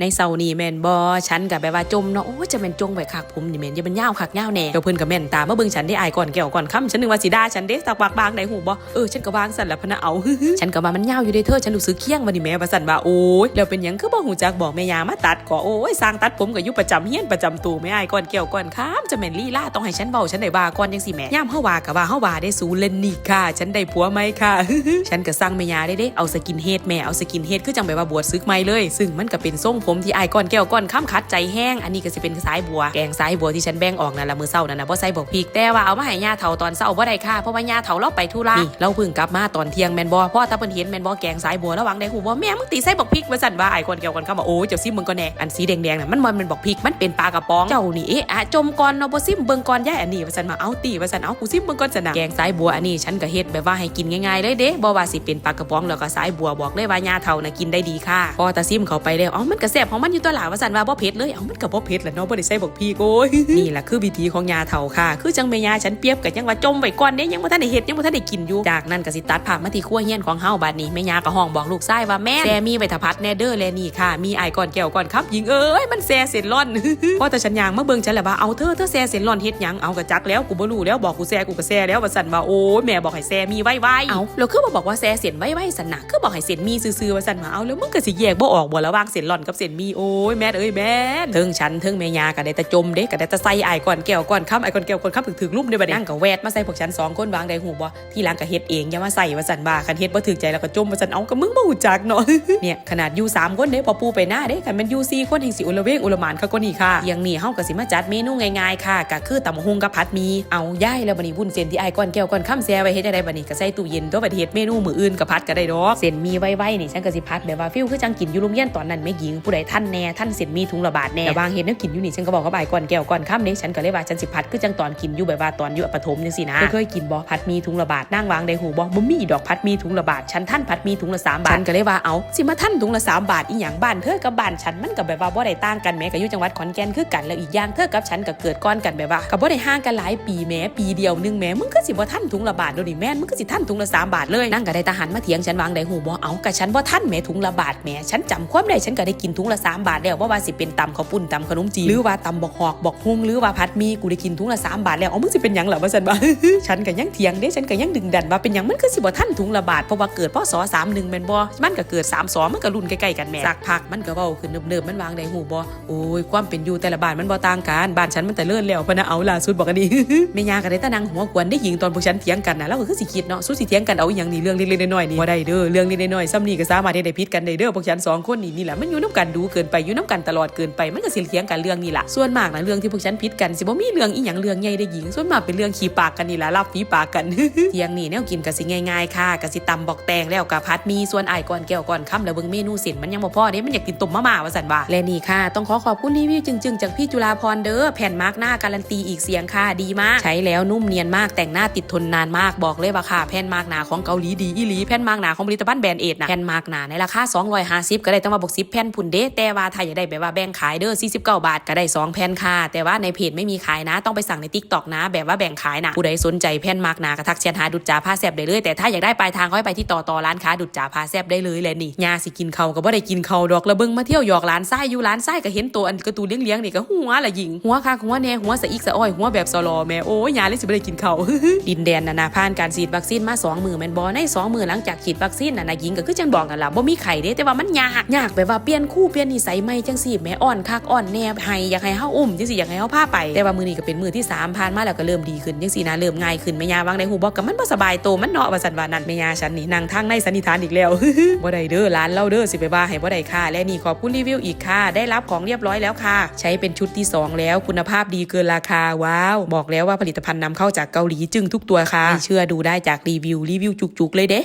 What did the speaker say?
ในเสานี้แม่นบอฉันกับแบบว่าจมเนาะโอ้จะแม่นจงไว้คักผมนี่แม่นอย่าเป็นย่าวคักย่าวแน่เดี๋ยวเพิ่อนกับแม่นตามมาเบิ่งฉันได้อายก่อนแก้วก่อนค่ำฉันนึกว่าสิด่าฉันเด้ตักปากบางได้หูบ่เออฉันก็วางสั่นแล้วพนะเอาฉันก็ว่ามันยาวอยู่เด้เธอฉันรู้สึกเคี้ยงวันนี้แม่ว่าสั่นว่าโอ้ยแล้วเป็นยังคือบ่ฮู้จักบอกแม่ยามาตัดก็โอ้ยสร้างตัดผมก็อยู่ประจำเฮียนประจำตู้แม่อายก่อนแก้วก่อนค่ำจะแม่นลีลาต้องให้ฉันเว้าฉันได้ว่าก่อนจังสิแม่ยามเฮาว่าก็ว่าเฮาว่าได้สูเลนนี่ค่ะ ฉันได้ผัวไหมค่ะฉันก็สั่งแม่ยาได้เด้เอาสกินเฮดแม่เอาสกินเฮดคือจังแบบว่าบวชซึกใหม่เลย ซึ่งมันก็เป็นทรงผมที่ไอก่อนแก้วก่อนค่ำคัดใจแห้ง อันนี้ก็สิเป็นสายบัว แกงสายบัวที่ฉันแบ่งออกนั่นละมือเศร้านั่นนะบ่ใส่บอกพริกแต่ว่าเอามาให้ย่าเฒ่าตอนเศร้าบ่ได้ค่ะเพราะว่าย่าเฒ่าเราไปธุระนี่เราเพิ่งกลับมาตอนเที่ยงแมนบ่พ่อตาเพิ่นเห็นแมนบ่แกงสายบัวระหวังได้หูบ่แม่มึงตีใส่บอกพริกว่าสั่นว่าไอ้คนเกี่ยวกันคำว่าโอ้เจ้าซิมมึงก็แน่อันสีแดงๆน่ะมันมันเป็นบอกพริกมันเป็นปลากระป๋องเจ้านี่เอ๊ะจมก่อนเนาะบ่ซิมเบิ่งก่อนย่าอันนี้ว่าสั่นมาเอาตีว่าสั่นเอากูซิมเบิ่งก่อนสั่นนะแกงสายบัวอันนี้ฉันก็เฮ็ดแบบว่าให้กินง่ายๆเลยเด้บ่ว่าสิเป็นปลากระป๋องแล้วก็สายบัวบอกเลยว่าย่าเฒ่าน่ะกินได้ดีค่ะพอตาซิมเข้าไปแล้วอ้ามันก็แซ่บของมันอยู่ตัวหลาว่าสันว่าบ่เผ็ดเลย เอามันก็บ่เผ็ดแหละเนาะบ่ได้ใส่บอกพริกโอ้ยนี่แหละคือวิธีของยาเฒ่าค่ะ คือจังแม่ยาฉันเปียบกับยังว่าจมไว้ก่อนเด้ยังบ่ทันได้เฮ็ดยังบ่ทันได้กินอยู่ จากนั้นก็สิตัดภาพมาที่ครัวเฮียนของเฮาบัดนี้แม่ยาก็ห้องบอกลูกชายว่าแม่แซมีไว้ถพัดแน่เด้อแลนี่ค่ะ มีไอายก่อนแก้วก่อนครับหญิงเอ้ยมันแซ่เส้นร่อนพอแต่ฉันยางมาเบิ่งฉันแหละว่าเอาเธอเธอแซ่เส้นร่อนเฮ็ดหยังเอากระจักแล้วกูบ่รู้แล้วบอกกูแซ่กูก็แซ่แล้วว่าสั่นว่าโอ้ยแม่บอกให้แซ่มีไว้ไว้เอาแล้วคือบ่บอกว่าแซ่เส้นไว้ไว้สั่นน่ะคือบอกให้เส้นมีซื่อๆว่าสั่นว่าเอาแล้วมึงก็สิแยกบ่ออกบ่ระหว่างเส้นร่อนกับเสนมีโอ้ยแม่เอ้ยแม่เทิงฉันเทิงแม่ยาก็ได้แต่จมเด้ก็ได้แต่ใส่ไอายก่อนแก้วก่อนค่ำไอายก่อนแก้วก่อนค่ำถึงถึงรูปในบัดนั่งก็แวดมาใส่พวกฉันสองคนวางได้หูบ่ที่หลังก็เฮ็ดเองอย่ามาใส่ว่าสั่นว่าคันเฮ็ดบ่ถึกใจแล้วก็จมว่าสั่นเอาก็มึงบ่ฮู้จักเนาะเนี่ยขนาดอยู่สามคนเด้พอปูไปหน้าเด้คันแมันอยู่สี่คนแห่งสิอุลเวงอุลมานเขาก็นี่ค่ะอย่างนี้เฮาก็สิมาจัดเมนูง่ายๆค่ะก็คือตำหุงกับผัดมีเอาย่ายแล้วบัดนี้วุ้นเส้นที่ไอ้ก้อนแก้วก้อนค่ำแซ่ไว้เฮ็ดได้บัดนี้ก็ใส่ตู้เย็นตัวบัดเฮ็ดเมนูมื้ออื่นก็ผัดก็ได้ดอกเส้นมีไว้ๆนี่ฉันก็สิผัดแบบว่าฟิลคือจังกินอยู่โรงเรียนตอนนั้นแม่หญิงผู้ใดท่านแน่ท่านเส้นมีถุงละบาทแน่แต่บางเฮ็ดแนวกินอยู่นี่ฉันก็บอกกับอ้ายก้อนแก้วก้อนค่ำเด้ฉันก็เลยว่าฉันสิผัดคือจังตอนกินอยู่แบบว่าตอนอยู่ประถมจังซี่นะเคยกินบ่ผัดหมีถุงละบาทนั่งวางได้หูบ่บ่มีดอกผัดหมีถุงละบาทฉันท่านผัดหมีถุงละสามบาทฉันก็เลยว่าเอาสิมาท่านถุงละสามบาทอีหยังบ้านเธอกับบ้านฉันมันก็แบบว่าบ่ได้ต่างกันแหม้ก็อยู่จังหวัดขอนแก่นคือกันแล้วอีกอย่างเธอกับฉันก็เกิดก้อนกันแบบว่าก็บ่ได้ห่างกันหลายปีแหม้ปีเดียวนึงแหม้มึงก็สิบ่ท่านถุงละบาทโดยวนี่แม่นมึงก็สิท่านถุงละสามบาทเลยนั่งก็ได้ทหารมาเถียงฉันวางได้หูบ่เอากะฉันบ่ท่านแหม้ถุงละบาทแหม้ฉันจำความได้ฉันก็ได้กินถุงงละสามบาทแล้วว่าว่าสิเป็นตำข้าวปุ้นตำขนมจีนหรือว่าตำบอกหอกบอกฮุงหรือว่าผัดมีกูได้กินถุงละสามบาทแล้วเอามึงสิเป็นยังเหรอว่าซั่นบ่ฉันก็ยังเถียงเด้ฉันก็ยังดึงดันว่าเป็นยังมันคือสิบ่ท่านถุงละบาทเพราะว่าเกิดพศ31แม่นบ่มันก็เกิด32มันก็รุ่นใกล้ๆกันแม่สักพักมันก็เว้าขึ้นเนิบๆมันวางได้หูบ่โอ้ยความเป็นอยู่แต่ละบ้านมันบ่ต่างกันบ้านฉันมันแต่เลื่อนแล้วพนะเอาล่ะสุดบอกกันดีแม่ยาก็ได้ตะนังหัวกวนได้หญิงตอนพวกฉันเถียงกันนะแล้วก็คือสิคิดเนาะสู้สิเถียงกันเอาอีหยังนี่เรื่องเล็กๆน้อยๆนี่บ่ได้เด้อเรื่องเล็กๆน้อยๆซ้ำนี่ก็สามารถเฮ็ดให้ผิดกันได้เด้อพวกฉันสองคนนี่นี่แหละมันอยู่นํกันดูเกินไปอยู่นํกันตลอดเกินไปมันก็สิเถียงกันเรื่องนี้ล่ะส่วนมากนะเรื่องที่พวกฉันผิดกันสิบ่มีเรื่องอีหยังเรื่องใหญ่ได้หญิงส่วนมากเป็นเรื่องขี้ปากกันนี่แหละรับฝีปากกันเที่ยงนี่แนวกินก็สิง่ายๆค่ะก็สิตำบอกแตงแล้วก็ผัดมีส่วนไอ้ก่อนแก้วก่อนค่ำแล้วเบิ่งเมนูเส้นมันยังบ่พอเด้มันอยากกินต้มมะม่าว่าซั่นว่าและนี่ค่ะ ต้องขอขอบคุณรีวิวจึงๆจากพี่จุฬาพรเด้อแผ่นมาร์กหน้าการันตีอีกเสียงค่ะดีมาก ใช้แล้วนุ่มเนียนมากแต่งหน้าติดทนนานมากบอกเลยว่าค่ะแผ่นมาร์กหน้าของเกาหลีดีอีหลีแผ่นมาร์กหน้าของผลิตภัณฑ์แบรนด์เอทนะแผ่นมาร์กหน้าในราคา250 ก็ได้ตั้งมาบอก10แผ่นพุ่นเด้แต่ว่าถ้าอยากได้แบบว่าแบ่งขายเด้อ49 บาทก็ได้สองแผ่นค่ะ แต่ว่าในเพจไม่มีขายนะ ต้องไปสั่งใน TikTok นะ แบบว่าแบ่งขายนะ ผู้ใดสนใจแผ่นมากหนากระทักแชทหาดุจจาผ้าแซบได้เลย แต่ถ้าอยากได้ปลายทางก็ให้ไปที่ต่อต่อร้านค้าดุจจาผ้าแซบได้เลยแหละนี่ยาสิกินเขาก็บ่ได้กินเขาดอกระเบิงมาเที่ยวหยอกร้านไส้อยู่ร้านไส้ก็เห็นตัวอันกระตูเลี้ยงๆนี่ก็หัวละหญิงหัวค่ะหัวแน่หัวสะอีกสะอ้อยหัวแบบสลอแม่โอ้ยยาเลยสิบ่ได้กินเขาดินแดนนานาผ่านการฉีดวัคซีนมาสองมือแม่นบอในสองมือหลังจากฉีดวัคซีนน่ะนะหญิงก็คือจังบอกกันล่ะบ่มีไข่เด้แต่ว่ามันยากยากแบบว่าเปลี่ยนคู่เปลี่ยนนิสัยใหม่จังซี่แม่อ่อนคักอ่อนแนบให้อยากให้เฮาอุ้มจังซี่อยากให้เฮาพาไป แต่ว่ามือนี้ก็เป็นมือที่สามผ่านมาแล้วก็เริ่มดีขึ้นจังซี่นะเริ่มง่ายขึ้นแม่ยาวางในหูบอกกับมันบ่สบายโตวมันเนาะว่าซั่นว่านั่นแม่ยาฉันนี่นั่งทางในสันนิษฐานอีกแล้วบ่ได้เด้อร้านเราเด้อสิไปว่าให้บ่ได้ค่ะ และนี่ขอบคุณรีวิวอีกค่ะ ได้รับของเรียบร้อยแล้วค่ะ ใช้เป็นชุดที่สองแล้วคุณภาพดีเกินราคาว้าว บอกแล้วว่าผลิตภัณฑ์นำเข้าจากเกาหลีจึงทุกตัวค่ะเชื่อดูได้จากรีวิวรีวิวจุกๆเลยเด้